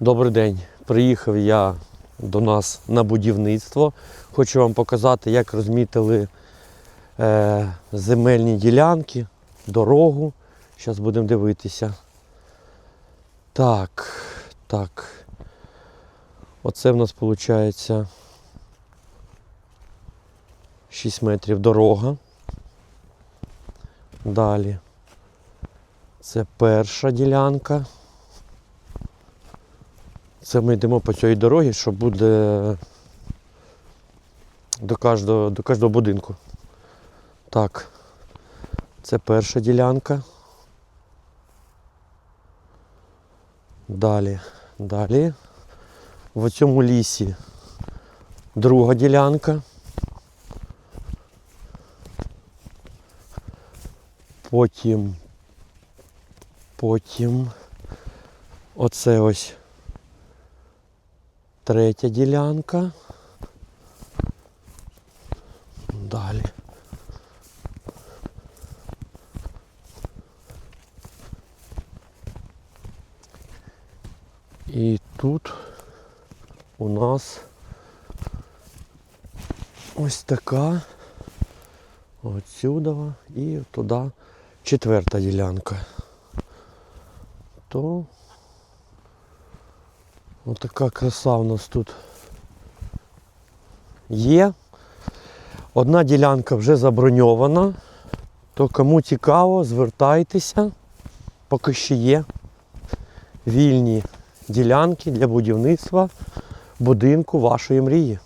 Добрий день. Приїхав я до нас на будівництво. Хочу вам показати, як розмітили е, земельні ділянки, дорогу. Зараз будемо дивитися. Так, так. Оце в нас виходить 6 метрів дорога. Далі. Це перша ділянка. Це ми йдемо по цій дорогі, що буде до кожного, до кожного будинку. Так, це перша ділянка. Далі, далі. В цьому лісі друга ділянка. Потім, потім оце ось Третя ділянка. Далі. І тут у нас ось така отсюда і туди четверта ділянка. То Отака краса у нас тут є. Одна ділянка вже заброньована. То кому цікаво, звертайтеся, поки ще є вільні ділянки для будівництва будинку вашої мрії.